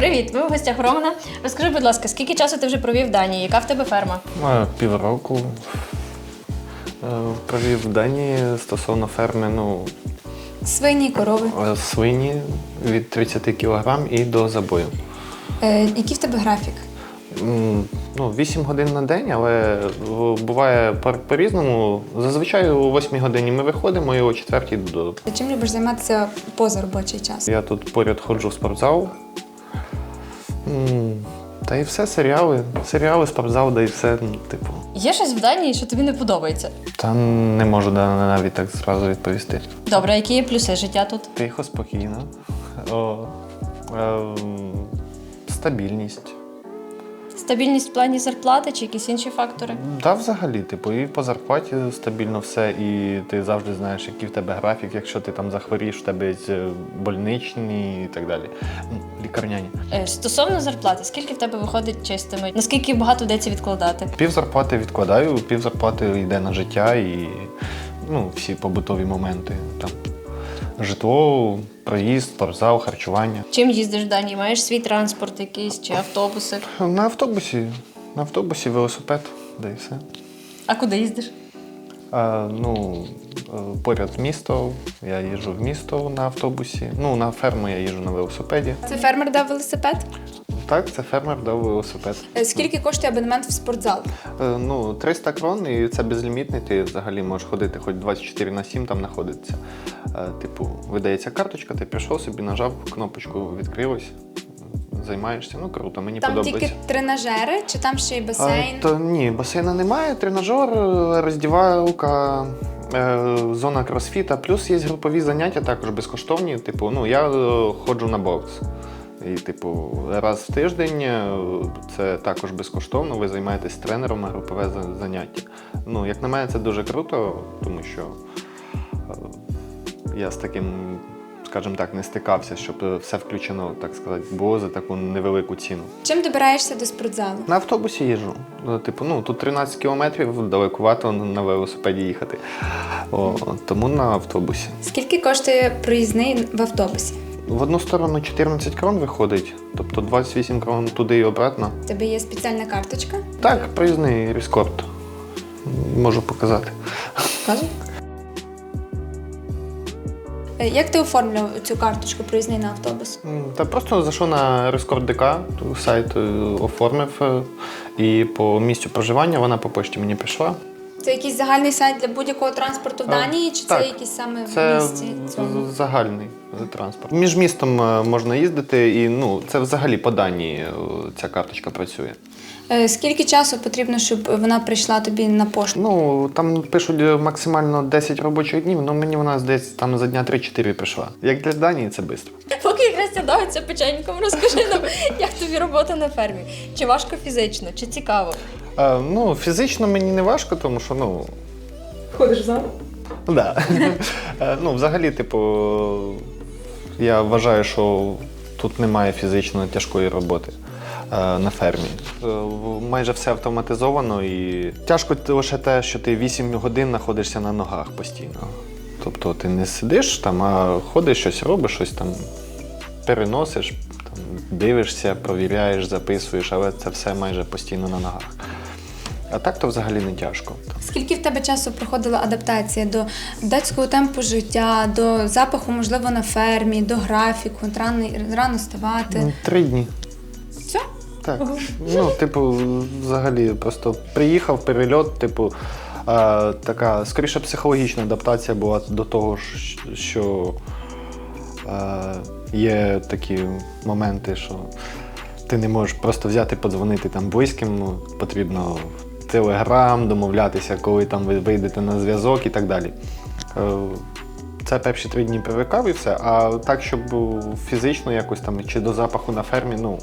Привіт, ми в гостях Романа. Розкажи, будь ласка, скільки часу ти вже провів в Данії? Яка в тебе ферма? Е, Півроку е, провів в Данії стосовно ферми, ну, Свині, корови. е, свині від 30 кг і до забою. Е, який в тебе графік? М, Ну, 8 годин на день, але е, буває по- по-різному. Зазвичай о 8 годині ми виходимо і о 4 додому. Ти чим любиш займатися поза робочий час? Я тут поряд ходжу в спортзал. Та і все, серіали. Серіали, спортзал, да і все, ну, типу. Є щось в Данії, що тобі не подобається? Та не можу навіть так зразу відповісти. Добре, які є плюси життя тут? Тихо, спокійно. О, е, стабільність. Стабільність в плані зарплати чи якісь інші фактори? Да, взагалі, типу, і по зарплаті стабільно все, і ти завжди знаєш, який в тебе графік, якщо ти там захворієш, в тебе больничні і так далі. Лікарняні. Е, Стосовно зарплати, скільки в тебе виходить чистими? Наскільки багато вдається відкладати? Пів зарплати відкладаю, пів зарплати йде на життя і ну, всі побутові моменти. Там, житло, проїзд, спортзал, харчування. Чим їздиш в Данії? Маєш свій транспорт якийсь чи автобуси? На автобусі, на автобусі велосипед, да і все. А куди їздиш? А, ну, е, поряд місто, я їжджу в місто на автобусі. Ну, на ферму я їжджу на велосипеді. Це фермер дав велосипед. Так, це фермер дав велосипед. Е, Скільки коштує абонемент в спортзал? Е, Ну, 300 крон, і це безлімітний, ти взагалі можеш ходити хоч 24 на 7 там знаходиться. Е, Типу, видається карточка, ти пішов собі, нажав кнопочку, відкрилось, займаєшся. Ну, круто, мені Там подобається. тільки тренажери, чи там ще й А, басейн? то ні, басейна немає, тренажер, роздівалка, е, зона кросфіта, плюс є групові заняття також безкоштовні. Типу, ну я ходжу на бокс. І, типу, раз в тиждень е, це також безкоштовно, ви займаєтесь тренером на групове заняття. Ну, як на мене, це дуже круто, тому що е, я з таким, скажімо так, не стикався, щоб все включено, так сказати, було за таку невелику ціну. Чим добираєшся до спортзалу? На автобусі їжджу. Ну, Типу, ну тут 13 кілометрів далекувато на велосипеді їхати. О, тому на автобусі. Скільки коштує проїзний в автобусі? В одну сторону 14 крон виходить, тобто 28 крон туди і обратно. У тебе є спеціальна карточка? Так, проїзний рескорт. Можу показати. Кажи. Е, Як ти оформлював цю карточку проїзний на автобус? Та просто зайшов на Рескорт ДК, сайт е, оформив, е, і по місцю проживання вона по пошті мені прийшла. Це якийсь загальний сайт для будь-якого транспорту в А, Данії, чи так. це якийсь саме в місті цьому? з- загальний транспорт. Між містом е, можна їздити, і ну це взагалі по Данії е, ця карточка працює. Е, Скільки часу потрібно, щоб вона прийшла тобі на пошту? Ну там пишуть е, максимально 10 робочих днів, ну мені вона десь там за дня 3-4 прийшла. Як для Данії, це швидко. Поки якраз сядається печеньком, розкажи нам, як тобі робота на фермі? Чи важко фізично, чи цікаво? Е, ну, фізично мені не важко, тому що ну. Ходиш за? Да. Е, ну, взагалі, типу, я вважаю, що тут немає фізично тяжкої роботи е, на фермі. Е, в- Майже все автоматизовано і тяжко т- лише те, що ти 8 годин знаходишся на ногах постійно. Тобто ти не сидиш там, а ходиш, щось робиш, щось там переносиш, там, дивишся, провіряєш, записуєш, але це все майже постійно на ногах. А так то взагалі не тяжко. Скільки в тебе часу проходила адаптація до датського темпу життя, до запаху, можливо, на фермі, до графіку, рано, рано ставати? Ну, Три дні. Все? Так. Ну, типу, взагалі, просто приїхав перельот, типу, е, така, скоріше, психологічна адаптація була до того, що е, є такі моменти, що ти не можеш просто взяти, подзвонити там близьким, ну, потрібно телеграм, домовлятися, коли там ви вийдете на зв'язок і так далі. Е, Це перші три дні привикав і все. А так, щоб фізично якось там чи до запаху на фермі, ну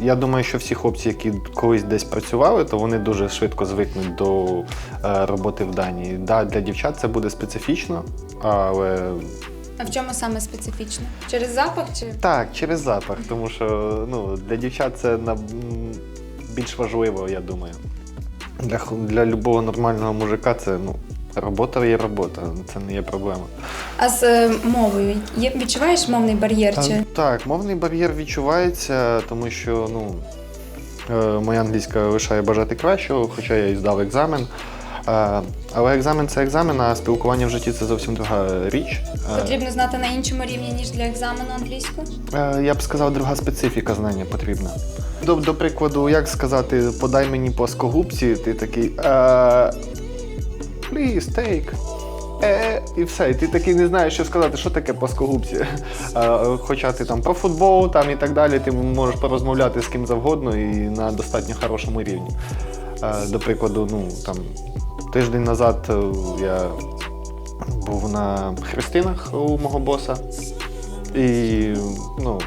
я думаю, що всі хлопці, які колись десь працювали, то вони дуже швидко звикнуть до е, роботи в Данії. Да, для дівчат це буде специфічно, але А в чому саме специфічно? Через запах чи так, через запах, тому що ну, для дівчат це на, більш важливо, я думаю. Для, для любого нормального мужика це ну, робота є робота, це не є проблема. А з е, мовою є відчуваєш мовний бар'єр? Чи А, Так, мовний бар'єр відчувається, тому що ну, е, моя англійська лишає бажати кращого, хоча я і здав екзамен. Але екзамен це екзамен, а спілкування в житті це зовсім друга річ. Потрібно знати на іншому рівні ніж для екзамену англійську? Е, Я б сказав, друга специфіка знання потрібна. До, до прикладу, як сказати, подай мені плоскогубці, ти такий. Е, please, take. Е, і все, і ти такий не знаєш, що сказати, що таке плоскогубці. Е, хоча ти там про футбол там, і так далі, ти можеш порозмовляти з ким завгодно і на достатньо хорошому рівні. До прикладу, ну там тиждень назад е, я був на хрестинах у мого боса. І ну,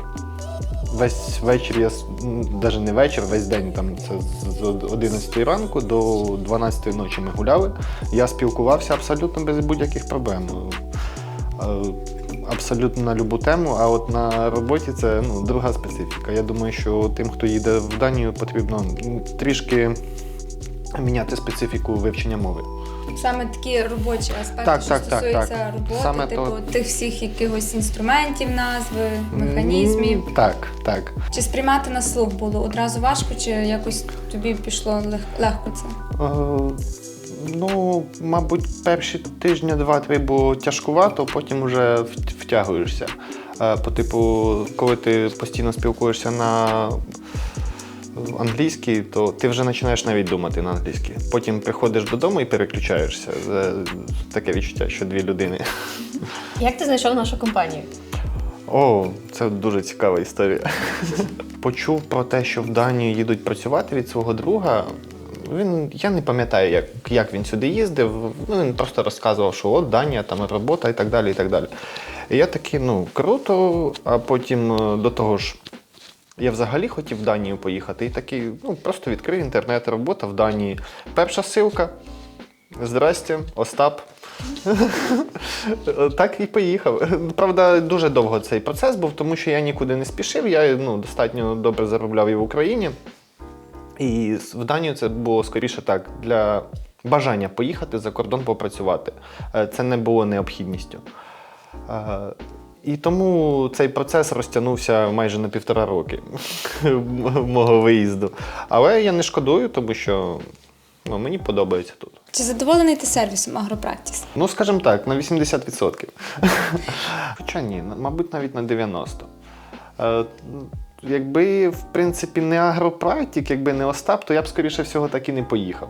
весь вечір я навіть не вечір, весь день там це з 11 ранку до 12 ночі ми гуляли. Я спілкувався абсолютно без будь-яких проблем. Е, Абсолютно на любу тему, а от на роботі це ну, друга специфіка. Я думаю, що тим, хто їде в Данію, потрібно трішки міняти специфіку вивчення мови. Саме такі робочі аспекти, Так, що так, стосуються так. роботи, Саме типу то- тих всіх якихось інструментів, назви, механізмів. Так, так. Чи сприймати на слух було одразу важко, чи якось тобі пішло лег- легко це? Е, Ну, мабуть, перші тижні два-три було тяжкувато, потім вже втягуєшся. Е, По типу, коли ти постійно спілкуєшся на англійській, то ти вже починаєш навіть думати на англійській. Потім приходиш додому і переключаєшся. Це таке відчуття, що дві людини. Як ти знайшов нашу компанію? О, це дуже цікава історія. Почув про те, що в Данію їдуть працювати від свого друга. Він, я не пам'ятаю, як, як він сюди їздив. Ну, він просто розказував, що от Данія, там робота і так далі. І так далі. І я такий, ну, круто, а потім е, до того ж. Я взагалі хотів в Данію поїхати і такий, ну, просто відкрив інтернет, робота в Данії. Перша ссылка. Здрасте, Остап. так і поїхав. Правда, дуже довго цей процес був, тому що я нікуди не спішив. Я ну, достатньо добре заробляв і в Україні. І в Данію це було скоріше так, для бажання поїхати за кордон попрацювати. Е, Це не було необхідністю. І тому цей процес розтягнувся майже на півтора роки мого виїзду. Але я не шкодую, тому що ну, мені подобається тут. Чи задоволений ти сервісом Агропрактіс? Ну, скажімо так, на 80%. Хоча ні, мабуть, навіть на 90%. Е, Якби, в принципі, не агропрактик, якби не Остап, то я б, скоріше всього, так і не поїхав.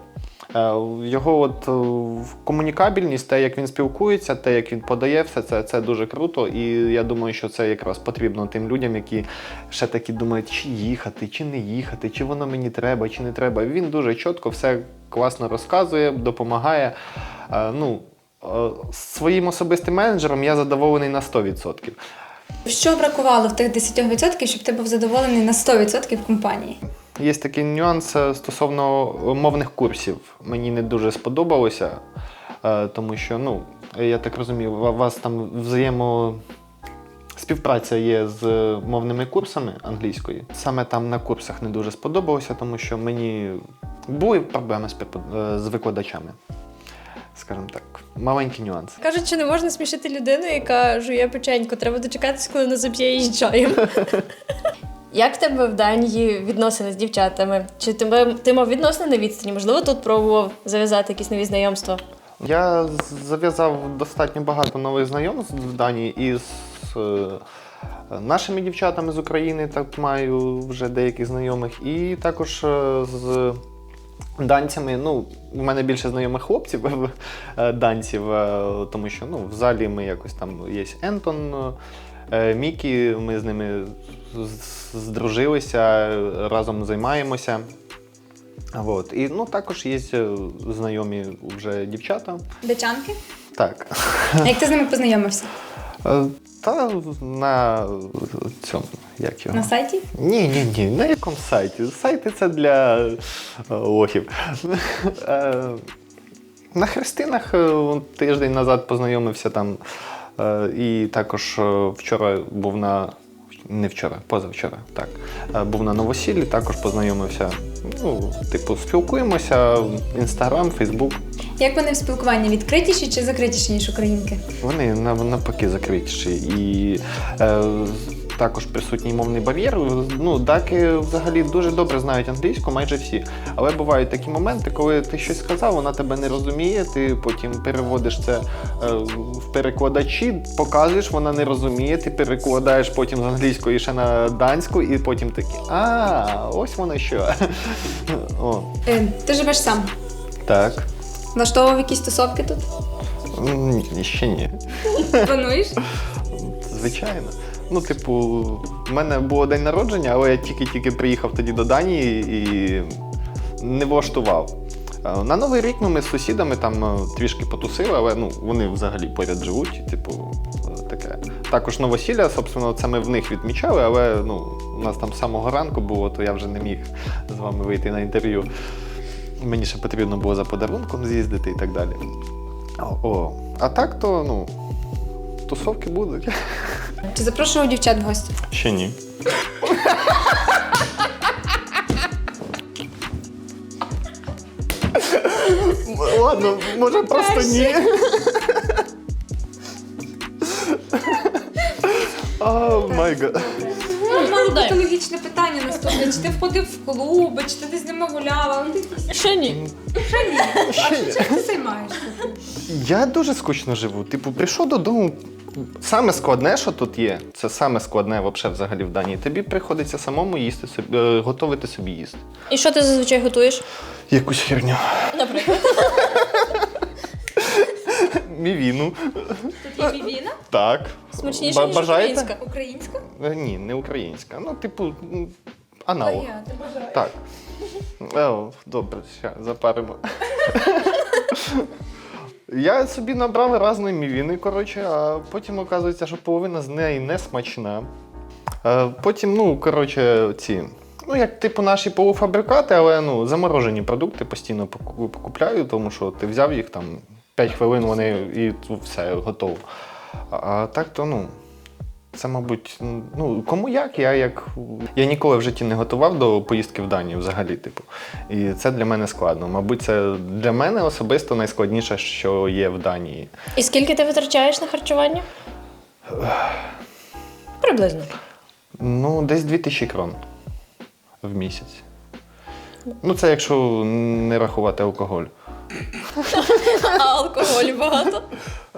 Е, Його от е, комунікабельність, те, як він спілкується, те, як він подає, все це, це дуже круто. І я думаю, що це якраз потрібно тим людям, які ще такі думають, чи їхати, чи не їхати, чи воно мені треба, чи не треба. Він дуже чітко все класно розказує, допомагає. Е, Ну, своїм особистим менеджером я задоволений на 100%. Що бракувало в тих 10%, щоб ти був задоволений на 100% компанії? Є такий нюанс е, стосовно мовних курсів. Мені не дуже сподобалося, е, тому що, ну, я так розумію, у вас там взаємо. Співпраця є з мовними курсами англійської. Саме там на курсах не дуже сподобалося, тому що мені були проблеми з е, викладачами. Скажімо так, маленький нюанс. Кажуть, що не можна смішити людину, яка жує печеньку. Треба дочекатись, коли вона заб'є її чаєм. Як в тебе в Данії відносини з дівчатами? Чи ти, ти мав відносини на відстані? Можливо, тут пробував зав'язати якісь нові знайомства? Я зав'язав достатньо багато нових знайомств в Данії із е, нашими дівчатами з України, так маю вже деяких знайомих, і також е, з данцями. Ну, у мене більше знайомих хлопців е, данців, тому що ну, в залі ми якось там є Ентон. Е, Мікі, ми з ними здружилися, разом займаємося. Вот. І ну, також є е, знайомі вже дівчата. Дачанки? Так. А як ти з ними познайомився? Е, Та на цьому, як його? На сайті? Ні, ні, ні. На якому сайті? Сайти це для лохів. На хрестинах тиждень назад познайомився там. Е, І також е, вчора був на. Не вчора, позавчора, так. Е, Був на новосіллі, також познайомився Ну, типу, спілкуємося, інстаграм, фейсбук. Як вони в спілкуванні відкритіші чи закритіші, ніж українки? Вони нав- навпаки закритіші. І е, також присутній мовний бар'єр. Ну, даки взагалі дуже добре знають англійську, майже всі. Але бувають такі моменти, коли ти щось сказав, вона тебе не розуміє, ти потім переводиш це е, в перекладачі, показуєш, вона не розуміє, ти перекладаєш потім з англійської ще на данську, і потім такий, а, ось воно що. О, Е, ти живеш сам. так. Влаштовував якісь тусовки тут? Ні, ще ні. Плануєш? Звичайно. Ну, типу, в мене було день народження, але я тільки-тільки приїхав тоді до Данії і не влаштував. Е, На Новий рік ну, ми з сусідами там е, трішки потусили, але ну, вони взагалі поряд живуть. Типу, е, таке. Також новосілля, собственно, це ми в них відмічали, але ну, у нас там з самого ранку було, то я вже не міг з вами вийти на інтерв'ю. Мені ще потрібно було за подарунком з'їздити і так далі. О. А так то, ну, тусовки будуть. Чи запрошував дівчат в гості? Ще ні. Ладно, може просто ні. О, май гад. Молодай. Патологічне питання наступне. Чи ти входив в клуби, чи ти десь з ними гуляла? Ну, ти Ще ні. ще ні. А що чим ти займаєшся? Я дуже скучно живу. Типу, прийшов додому. Саме складне, що тут є, це саме складне вообще взагалі в Данії. Тобі приходиться самому їсти собі, е, готувати собі їсти. І що ти зазвичай готуєш? Якусь херню. Наприклад. Мівіну. Тут є бібіна? Так. Смачніше, ніж українська. Українська? Е, Ні, не українська. Ну, типу, аналог. я, ти бажаєш. Так. О, добре, запаримо. Я собі набрав різної мівіни, коротше, а потім оказується, що половина з неї не смачна. Е, Потім, ну, коротше, ці. Ну, як типу наші полуфабрикати, але ну, заморожені продукти постійно покупляю, тому що ти взяв їх там 5 хвилин, вони і все готово. А, так то, ну. Це, мабуть, ну кому як, я як. Я ніколи в житті не готував до поїздки в Данію взагалі, типу. І це для мене складно. Мабуть, це для мене особисто найскладніше, що є в Данії. І скільки ти витрачаєш на харчування? Приблизно. Ну, десь 2000 крон в місяць. Ну, це якщо не рахувати алкоголь. А алкоголю багато.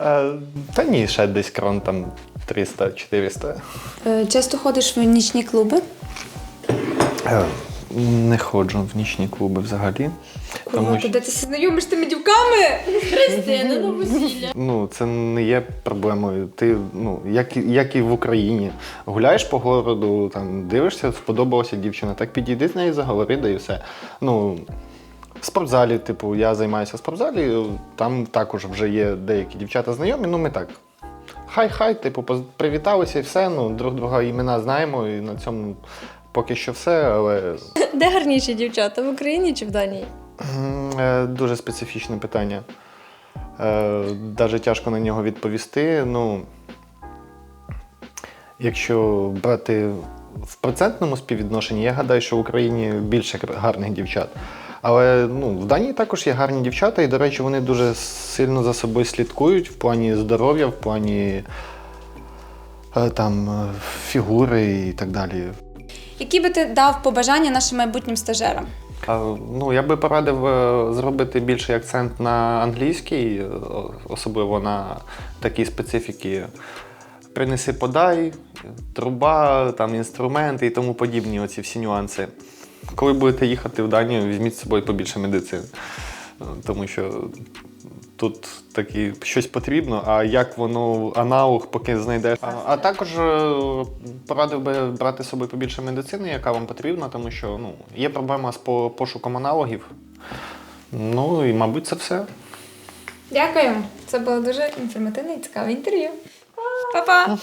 Е, та ні, ще десь крон там 300-400. Е, Часто ходиш в нічні клуби? Е, не ходжу в нічні клуби взагалі. Тому що... Де ти знайомиш з тими дівками? Христина на весілля. Ну, це не є проблемою. Ти, ну, як, і- як і в Україні, гуляєш по городу, там, дивишся, сподобалася дівчина, так підійди з нею, заговори, да і все. Ну, в спортзалі, типу, я займаюся в спортзалі, там також вже є деякі дівчата знайомі, ну ми так. Хай-хай, типу, привіталися і все, ну, друг друга імена знаємо, і на цьому поки що все, але Де гарніші дівчата? В Україні чи в Данії? Е, Дуже специфічне питання. Е, Даже тяжко на нього відповісти. Ну, якщо брати в процентному співвідношенні, я гадаю, що в Україні більше гарних дівчат. Але ну, в Данії також є гарні дівчата, і, до речі, вони дуже сильно за собою слідкують в плані здоров'я, в плані е, там, е, фігури і так далі. Які би ти дав побажання нашим майбутнім стажерам? Ну, я би порадив е, зробити більший акцент на англійський, е, особливо на такій специфіки. Принеси подай, труба, там, інструменти і тому подібні оці всі нюанси. Коли будете їхати в Данію, візьміть з собою побільше медицини. Е, Тому що тут такі щось потрібно, а як воно аналог, поки знайдеш. А, а також е, порадив би брати з собою побільше медицини, яка вам потрібна, тому що ну, є проблема з пошуком аналогів. Ну і, мабуть, це все. Дякую. Це було дуже інформативне і цікаве інтерв'ю. Па-па!